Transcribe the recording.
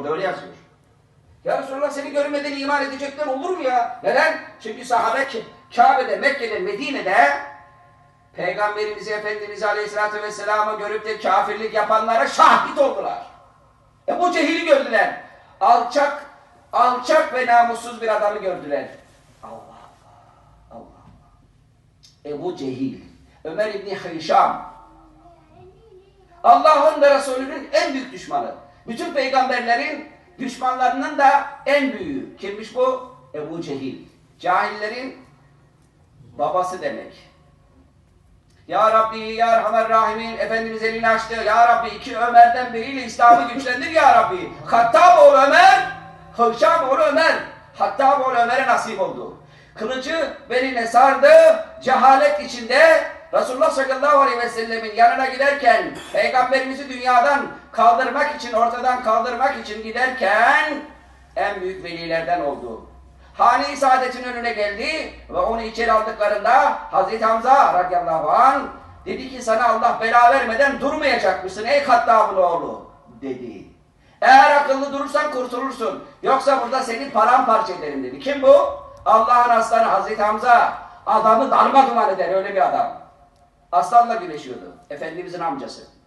Orada öyle yazıyor. Ya Resulallah seni görmeden iman edecekler olur mu ya? Neden? Çünkü sahabe Kabe'de, Mekke'de, Medine'de Peygamberimizi Efendimiz Aleyhisselatü Vesselam'ı görüp de kafirlik yapanlara şahit oldular. Ebu Cehil'i gördüler. Alçak, alçak ve namussuz bir adamı gördüler. Allah Allah. Allah Allah. Ebu Cehil, Ömer İbni Hişam, Allah'ın ve Resulünün en büyük düşmanı. Bütün peygamberlerin düşmanlarının da en büyüğü. Kimmiş bu? Ebu Cehil. Cahillerin babası demek. Ya Rabbi, Ya Erhamer Rahimin, Efendimiz elini açtı. Ya Rabbi iki Ömer'den biriyle İslam'ı güçlendir Ya Rabbi. Hattab oğlu Ömer, Hışam oğlu Ömer. Hattab oğlu Ömer'e nasip oldu. Kılıcı beline sardı, cehalet içinde Resulullah sallallahu aleyhi ve sellemin yanına giderken, Peygamberimizi dünyadan kaldırmak için, ortadan kaldırmak için giderken en büyük velilerden oldu. Hane-i Saadet'in önüne geldi ve onu içeri aldıklarında Hazreti Hamza radıyallahu anh dedi ki sana Allah bela vermeden durmayacak mısın ey Hattab'ın oğlu dedi. Eğer akıllı durursan kurtulursun. Yoksa burada seni paramparça ederim dedi. Kim bu? Allah'ın aslanı Hazreti Hamza. Adamı darma duman eder öyle bir adam. Aslanla güreşiyordu. Efendimizin amcası.